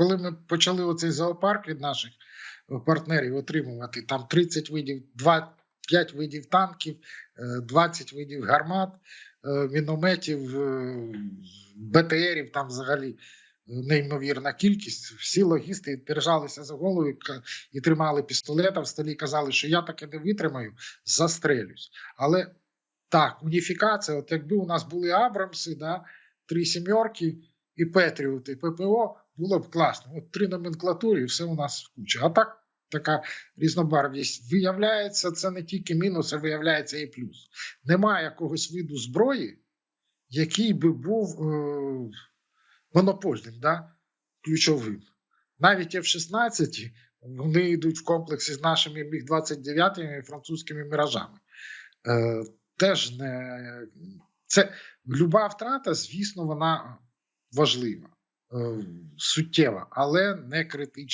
коли ми почали оцей зоопарк від наших е, партнерів отримувати там 30 видів, 2, 5 видів танків, е, 20 видів гармат, е, мінометів, е, БТРів, там взагалі неймовірна кількість. Всі логісти держалися за голову і тримали пістолета в столі, казали, що я таке не витримаю, застрелюсь. Але так, уніфікація, от якби у нас були Абрамси, да, три сімерки і Петріоти, ППО, було б класно. От три номенклатури, і все у нас в кучі. А так, така різнобарвність. Виявляється, це не тільки мінус, а виявляється і плюс. Немає якогось виду зброї, який би був е, монопольним, да? ключовим. Навіть F-16 вони йдуть в комплексі з нашими Міг-29 і французькими міражами. Е, теж не це люба втрата, звісно, вона важлива, е, суттєва, але не критична.